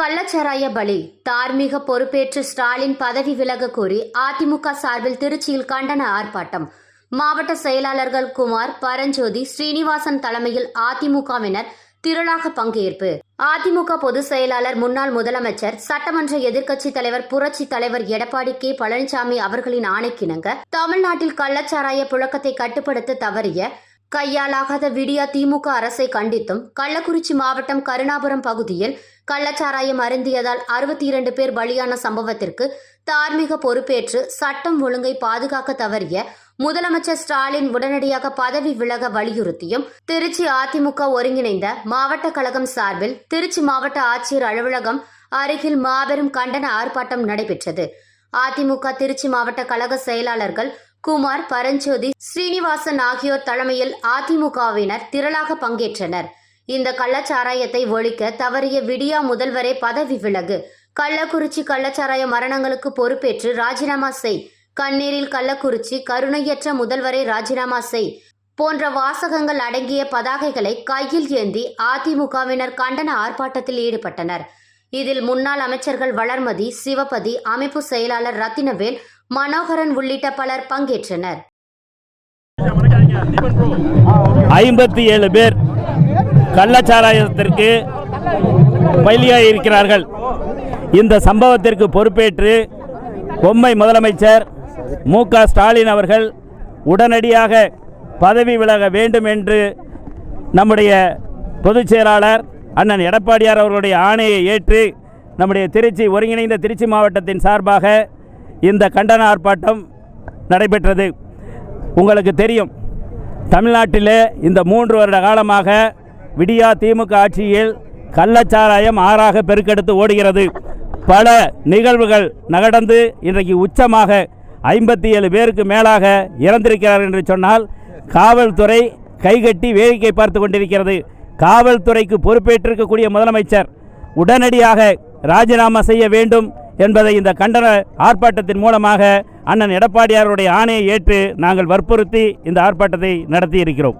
கள்ளச்சாராய பலி. தார்மீக பொறுப்பேற்று ஸ்டாலின் பதவி விலக கோரி அதிமுக சார்பில் திருச்சியில் கண்டன ஆர்ப்பாட்டம். மாவட்ட செயலாளர்கள் குமார் பரஞ்சோதி ஸ்ரீனிவாசன் தலைமையில் அதிமுகவினர் திரளாக பங்கேற்பு. அதிமுக பொதுச் செயலாளர் முன்னாள் முதலமைச்சர் சட்டமன்ற எதிர்க்கட்சித் தலைவர் புரட்சி தலைவர் எடப்பாடி கே. பழனிசாமி அவர்களின் ஆணைக்கிணங்க தமிழ்நாட்டில் கள்ளச்சாராய புழக்கத்தை கட்டுப்படுத்த தவறிய கையாலாகாத விடியா திமுக அரசை கண்டித்தும் கள்ளக்குறிச்சி மாவட்டம் கருணாபுரம் பகுதியில் கள்ளச்சாராயம் அருந்தியதால் அறுபத்தி இரண்டு பேர் பலியான சம்பவத்திற்கு தார்மீக பொறுப்பேற்று சட்டம் ஒழுங்கை பாதுகாக்க தவறிய முதலமைச்சர் ஸ்டாலின் உடனடியாக பதவி விலக வலியுறுத்தியும் திருச்சி அதிமுக ஒருங்கிணைந்த மாவட்ட கழகம் சார்பில் திருச்சி மாவட்ட ஆட்சியர் அலுவலகம் அருகில் மாபெரும் கண்டன ஆர்ப்பாட்டம் நடைபெற்றது. அதிமுக திருச்சி மாவட்ட கழக செயலாளர்கள் குமார் பரஞ்சோதி ஸ்ரீனிவாசன் ஆகியோர் தலைமையில் அதிமுகவினர் திரளாக பங்கேற்றனர். இந்த கள்ளச்சாராயத்தை ஒழிக்க தவறிய விடியா முதல்வரே பதவி விலகு. கள்ளக்குறிச்சி கள்ளச்சாராய மரணங்களுக்கு பொறுப்பேற்று ராஜினாமா செய். கண்ணீரில் கள்ளக்குறிச்சி கருணையற்ற முதல்வரை ராஜினாமா செய். போன்ற வாசகங்கள் அடங்கிய பதாகைகளை கையில் ஏந்தி அதிமுகவினர் கண்டன ஆர்ப்பாட்டத்தில் ஈடுபட்டனர். இதில் முன்னாள் அமைச்சர்கள் வளர்மதி சிவபதி அமைப்பு செயலாளர் ரத்தினவேல் மனோகரன் உள்ளிட்ட பலர் பங்கேற்றனர். ஐம்பத்தி ஏழு பேர் கள்ளச்சாராயத்திற்கு பலியாகி இருக்கிறார்கள் இந்த சம்பவத்திற்கு பொறுப்பேற்று பொம்மை முதலமைச்சர் மு ஸ்டாலின் அவர்கள் உடனடியாக பதவி விலக வேண்டும் என்று நம்முடைய பொதுச் செயலாளர் அண்ணன் எடப்பாடியார் அவர்களுடைய ஆணையை ஏற்று நம்முடைய திருச்சி ஒருங்கிணைந்த திருச்சி மாவட்டத்தின் சார்பாக இந்த கண்டன ஆர்ப்பாட்டம் நடைபெற்றது. உங்களுக்கு தெரியும் தமிழ்நாட்டிலே இந்த மூன்று வருட காலமாக விடியா திமுக ஆட்சியில் கள்ளச்சாராயம் ஆறாக பெருக்கெடுத்து ஓடுகிறது. பல நிகழ்வுகள் நடந்து இன்றைக்கு உச்சமாக ஐம்பத்தி ஏழு பேருக்கு மேலாக இறந்திருக்கிறார் என்று சொன்னால் காவல்துறை கைகட்டி வேடிக்கை பார்த்து கொண்டிருக்கிறது. காவல்துறைக்கு பொறுப்பேற்றிருக்கக்கூடிய முதலமைச்சர் உடனடியாக ராஜினாமா செய்ய வேண்டும். என்பதை இந்த கண்டன ஆர்ப்பாட்டத்தின் மூலமாக அண்ணன் எடப்பாடியாருடைய ஆணையை ஏற்று நாங்கள் வற்புறுத்தி இந்த ஆர்ப்பாட்டத்தை நடத்தி இருக்கிறோம்